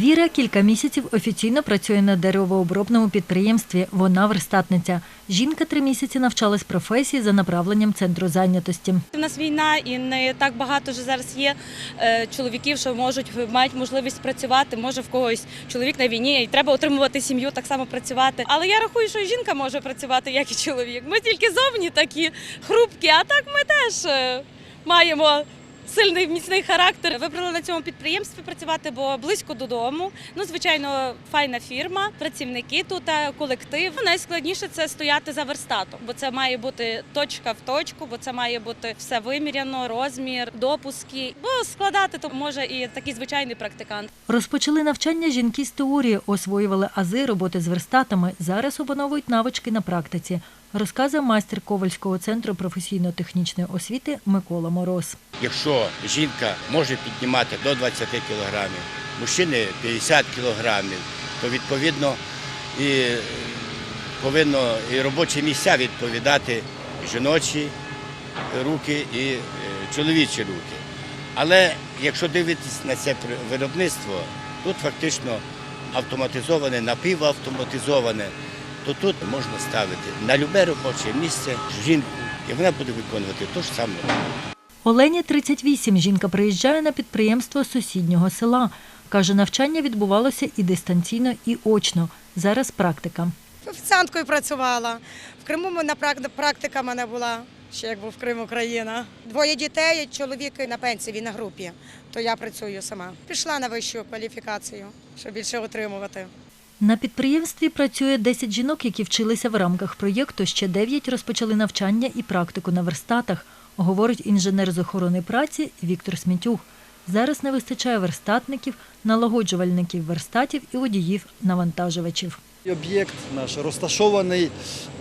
Віра кілька місяців офіційно працює на деревообробному підприємстві. Вона верстатниця. Жінка три місяці навчалась професії за направленням центру зайнятості. У нас війна, і не так багато вже зараз є е, чоловіків, що можуть мають можливість працювати. Може в когось чоловік на війні, і треба отримувати сім'ю, так само працювати. Але я рахую, що жінка може працювати, як і чоловік. Ми тільки зовні такі хрупкі, а так ми теж е, маємо. Сильний міцний характер. Вибрала на цьому підприємстві працювати, бо близько додому. Ну, звичайно, файна фірма, працівники тут, колектив. Найскладніше це стояти за верстатом, бо це має бути точка в точку, бо це має бути все виміряно, розмір, допуски. Бо складати то може і такий звичайний практикант. Розпочали навчання жінки з теорії, освоювали ази роботи з верстатами. Зараз опановують навички на практиці, розказує майстер Ковальського центру професійно-технічної освіти Микола Мороз. Якщо жінка може піднімати до 20 кілограмів, мужчини 50 кілограмів, то відповідно і повинно і робочі місця відповідати жіночі руки і е, чоловічі руки. Але якщо дивитись на це виробництво, тут фактично автоматизоване, напівавтоматизоване, то тут можна ставити на любе робоче місце жінку, і вона буде виконувати ту ж саму роботу. Олені 38. Жінка приїжджає на підприємство сусіднього села. Каже, навчання відбувалося і дистанційно, і очно. Зараз практика. Офіціанткою працювала. В Криму мене практика мене була, ще як був Крим Україна. Двоє дітей, чоловік на пенсії, він на групі, то я працюю сама. Пішла на вищу кваліфікацію, щоб більше отримувати. На підприємстві працює 10 жінок, які вчилися в рамках проєкту. Ще 9 розпочали навчання і практику на верстатах, говорить інженер з охорони праці Віктор Смітюх. Зараз не вистачає верстатників, налагоджувальників верстатів і водіїв навантажувачів. Об'єкт наш розташований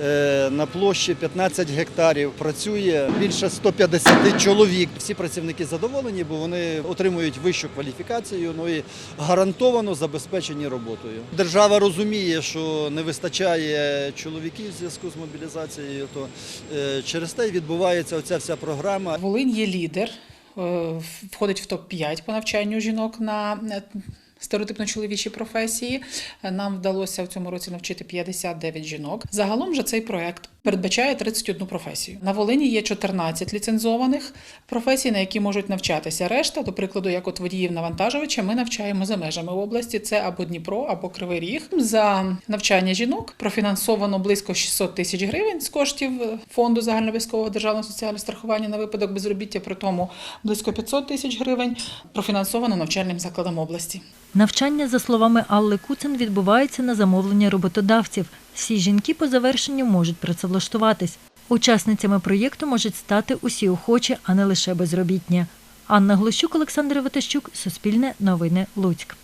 е, на площі 15 гектарів. Працює більше 150 чоловік. Всі працівники задоволені, бо вони отримують вищу кваліфікацію, ну і гарантовано забезпечені роботою. Держава розуміє, що не вистачає чоловіків в зв'язку з мобілізацією, то е, через те відбувається оця вся програма. Волинь є лідер, е, входить в топ-5 по навчанню жінок на стереотипно чоловічі професії. Е, Нам вдалося в цьому році навчити 59 жінок. Загалом же цей проект передбачає 31 професію. На Волині є 14 ліцензованих професій, на які можуть навчатися. Решта, до прикладу, як от водіїв навантажувача, ми навчаємо за межами області. Це або Дніпро, або Кривий Ріг. За навчання жінок профінансовано близько 600 тисяч гривень з коштів е, фонду загальнообов'язкового державного соціального страхування на випадок безробіття. При тому близько 500 тисяч гривень профінансовано навчальним закладам області. Навчання, за словами Алли Куцин, відбувається на замовлення роботодавців. Всі жінки по завершенню можуть працевлаштуватись. Учасницями проєкту можуть стати усі охочі, а не лише безробітні. Анна Глущук, Олександр Ватащук, Суспільне новини, Луцьк.